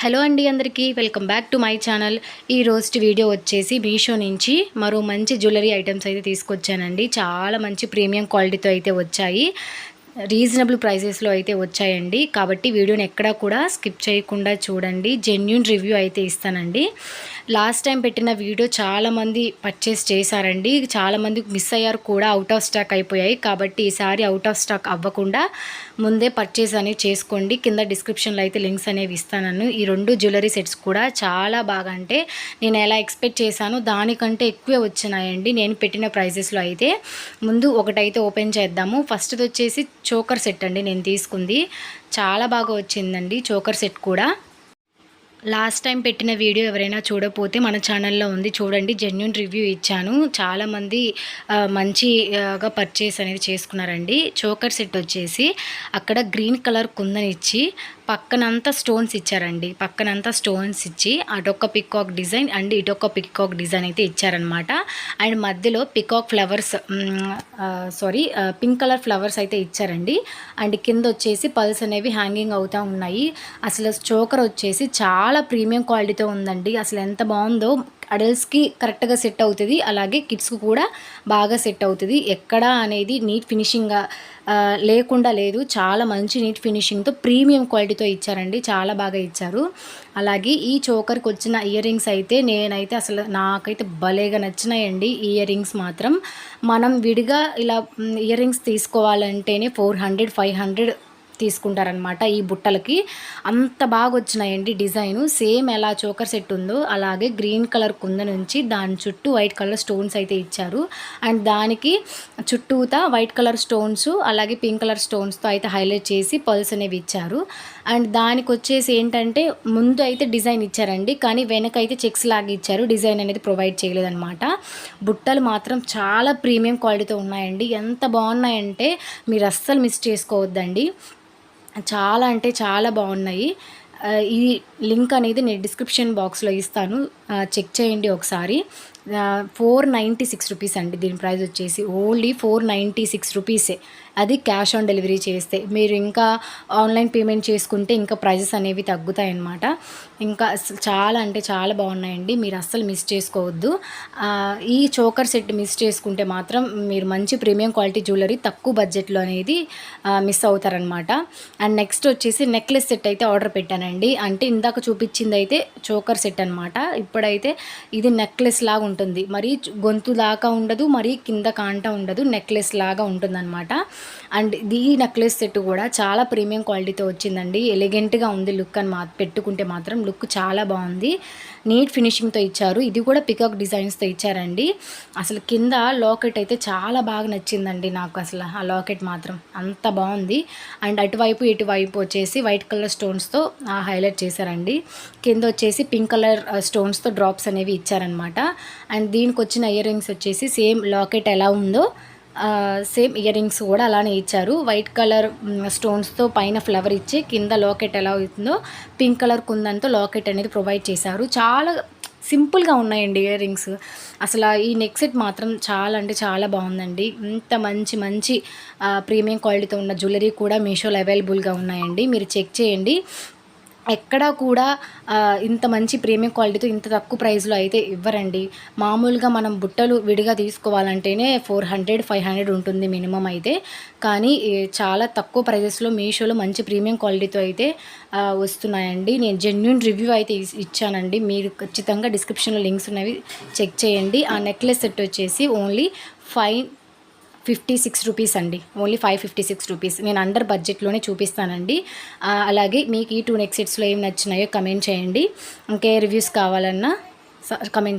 Hello అండి అందరికీ welcome back to my channel. ఈ రోజు వీడియో వచ్చేసి మీషో నుంచి మరో మంచి జ్యువెలరీ ఐటమ్స్ అయితే తీసుకొచ్చానండి. చాలా మంచి ప్రీమియం క్వాలిటీతో అయితే వచ్చాయి. రీజనబుల్ ప్రైసెస్లో అయితే వచ్చాయండి. కాబట్టి వీడియోని ఎక్కడా కూడా స్కిప్ చేయకుండా చూడండి. జెన్యున్ రివ్యూ అయితే ఇస్తానండి. లాస్ట్ టైం పెట్టిన వీడియో చాలామంది పర్చేస్ చేశారండి. చాలామంది మిస్ అయ్యారు కూడా అవుట్ ఆఫ్ స్టాక్ అయిపోయాయి. కాబట్టి ఈసారి అవుట్ ఆఫ్ స్టాక్ అవ్వకుండా ముందే పర్చేస్ అనేవి చేసుకోండి. కింద డిస్క్రిప్షన్లో అయితే లింక్స్ అనేవి ఇస్తాను ఈ రెండు జ్యువెలరీ సెట్స్ కూడా చాలా బాగా అంటే నేను ఎలా ఎక్స్పెక్ట్ చేశానో దానికంటే ఎక్కువే వచ్చినాయండి. నేను పెట్టిన ప్రైజెస్లో అయితే. ముందు ఒకటైతే ఓపెన్ చేద్దాము. ఫస్ట్ది వచ్చేసి చోకర్ సెట్ అండి నేను తీసుకుంది. చాలా బాగా వచ్చిందండి చోకర్ సెట్ కూడా. లాస్ట్ టైం పెట్టిన వీడియో ఎవరైనా చూడపోతే మన ఛానల్లో ఉంది. చూడండి జెన్యున్ రివ్యూ ఇచ్చాను. చాలామంది మంచిగా పర్చేస్ అనేది చేసుకున్నారండి. చోకర్ సెట్ వచ్చేసి అక్కడ గ్రీన్ కలర్ కుందని ఇచ్చి పక్కనంతా స్టోన్స్ ఇచ్చారండి. పక్కనంతా స్టోన్స్ ఇచ్చి అటొక్క పికాక్ డిజైన్ అండ్ ఇటొక్క పికాక్ డిజైన్ అయితే ఇచ్చారనమాట అండ్ మధ్యలో peacock flowers sorry pink colour flowers అయితే ఇచ్చారండి. అండ్ కింద వచ్చేసి పల్స్ అనేవి హ్యాంగింగ్ అవుతూ ఉన్నాయి. అసలు చోకర్ వచ్చేసి చాలా ప్రీమియం క్వాలిటీతో ఉందండి. అసలు ఎంత బాగుందో అడల్ట్స్కి కరెక్ట్గా సెట్ అవుతుంది. అలాగే కిడ్స్కి కూడా బాగా సెట్ అవుతుంది. ఎక్కడ అనేది నీట్ ఫినిషింగ్గా లేకుండా లేదు. చాలా మంచి నీట్ ఫినిషింగ్తో ప్రీమియం క్వాలిటీతో ఇచ్చారండి. చాలా బాగా ఇచ్చారు. అలాగే ఈ చోకర్కి వచ్చిన ఇయర్ రింగ్స్ అయితే నేనైతే అసలు నాకైతే భలేగా నచ్చినాయండి. ఇయర్ రింగ్స్ మాత్రం. మనం విడిగా ఇలా ఇయర్ రింగ్స్ తీసుకోవాలంటేనే ఫోర్ హండ్రెడ్ ఫైవ్ హండ్రెడ్ తీసుకుంటారనమాట ఈ బుట్టలకి. అంత బాగా వచ్చినాయండి డిజైన్. సేమ్ ఎలా చోకర్ సెట్ ఉందో అలాగే గ్రీన్ కలర్ కుంద నుంచి దాని చుట్టూ వైట్ కలర్ స్టోన్స్ అయితే ఇచ్చారు. అండ్ దానికి చుట్టూతా వైట్ కలర్ స్టోన్స్ అలాగే పింక్ కలర్ స్టోన్స్తో అయితే హైలైట్ చేసి పల్స్ అనేవి ఇచ్చారు. అండ్ దానికి వచ్చేసి ఏంటంటే ముందు అయితే డిజైన్ ఇచ్చారండి కానీ వెనక అయితే చెక్స్ లాగా ఇచ్చారు. డిజైన్ అనేది ప్రొవైడ్ చేయలేదన్నమాట. బుట్టలు మాత్రం చాలా ప్రీమియం క్వాలిటీతో ఉన్నాయండి. ఎంత బాగున్నాయంటే మీరు అస్సలు మిస్ చేసుకోవద్దండి. చాలా అంటే చాలా బాగున్నాయి. ఈ లింక్ అనేది నేను డిస్క్రిప్షన్ బాక్స్లో ఇస్తాను. చెక్ చేయండి ఒకసారి. ఫోర్ నైంటీ సిక్స్ రూపీస్ అండి. దీని ప్రైస్ వచ్చేసి ఓన్లీ ఫోర్ నైంటీ సిక్స్ రూపీసే అది క్యాష్ ఆన్ డెలివరీ చేస్తే. మీరు ఇంకా ఆన్లైన్ పేమెంట్ చేసుకుంటే ఇంకా ప్రైజెస్ అనేవి తగ్గుతాయి అన్నమాట ఇంకా చాలా అంటే చాలా బాగున్నాయండి. మీరు అస్సలు మిస్ చేసుకోవద్దు. ఈ చోకర్ సెట్ మిస్ చేసుకుంటే మాత్రం మీరు మంచి ప్రీమియం క్వాలిటీ జ్యువెలరీ తక్కువ బడ్జెట్లో అనేది మిస్ అవుతారనమాట అండ్ నెక్స్ట్ వచ్చేసి నెక్లెస్ సెట్ అయితే ఆర్డర్ పెట్టానండి. అంటే ఇందాక చూపించింది అయితే చోకర్ సెట్ అనమాట ఇప్పుడైతే ఇది నెక్లెస్ లాగా ఉంటుంది. ఉంటుంది. మరీ గొంతు దాకా ఉండదు మరీ కింద కాంట ఉండదు నెక్లెస్ లాగా ఉంటుందన్నమాట. అండ్ ఈ నెక్లెస్ సెట్ కూడా చాలా ప్రీమియం క్వాలిటీతో వచ్చిందండి. ఎలిగెంట్గా ఉంది లుక్ అని మా పెట్టుకుంటే మాత్రం లుక్ చాలా బాగుంది. నీట్ ఫినిషింగ్తో ఇచ్చారు. ఇది కూడా పికాక్ డిజైన్స్తో ఇచ్చారండి. అసలు కింద లాకెట్ అయితే చాలా బాగా నచ్చిందండి నాకు అసలు. ఆ లాకెట్ మాత్రం అంత బాగుంది. అండ్ అటువైపు ఇటువైపు వచ్చేసి వైట్ కలర్ స్టోన్స్తో హైలైట్ చేశారండి. కింద వచ్చేసి పింక్ కలర్ స్టోన్స్తో డ్రాప్స్ అనేవి ఇచ్చారనమాట అండ్ దీనికి వచ్చిన ఇయర్ రింగ్స్ వచ్చేసి సేమ్ లాకెట్ ఎలా ఉందో సేమ్ ఇయర్ రింగ్స్ కూడా అలానే ఇచ్చారు. వైట్ కలర్ స్టోన్స్తో పైన ఫ్లవర్ ఇచ్చి కింద లాకెట్ ఎలా అవుతుందో పింక్ కలర్ కుందంతో లాకెట్ అనేది ప్రొవైడ్ చేశారు. చాలా సింపుల్గా ఉన్నాయండి ఇయర్ రింగ్స్ అసలు ఈ నెక్ సెట్ మాత్రం చాలా అంటే చాలా బాగుందండి. ఇంత మంచి మంచి ప్రీమియం క్వాలిటీతో ఉన్న జ్యువెలరీ కూడా మీషోలో అవైలబుల్గా ఉన్నాయండి. మీరు చెక్ చేయండి. ఎక్కడా కూడా ఇంత మంచి ప్రీమియం క్వాలిటీతో ఇంత తక్కువ ప్రైస్లో అయితే ఇవ్వరండి. మామూలుగా మనం బుట్టలు విడిగా తీసుకోవాలంటేనే ఫోర్ హండ్రెడ్ ఫైవ్ హండ్రెడ్ ఉంటుంది మినిమం అయితే. కానీ చాలా తక్కువ ప్రైజెస్లో మీషోలో మంచి ప్రీమియం క్వాలిటీతో అయితే వస్తున్నాయండి. నేను జెన్యున్ రివ్యూ అయితే ఇచ్చానండి. మీరు ఖచ్చితంగా డిస్క్రిప్షన్లో లింక్స్ ఉన్నవి చెక్ చేయండి. ఆ నెక్లెస్ సెట్ వచ్చేసి only five fifty six rupees అండి. Only five fifty six rupees. నేను అండర్ బడ్జెట్లోనే చూపిస్తానండి. అలాగే మీకు ఈ టూ నెక్ సెట్స్లో ఏం నచ్చినాయో కమెంట్ చేయండి. ఇంకే రివ్యూస్ కావాలన్నా కమెంట్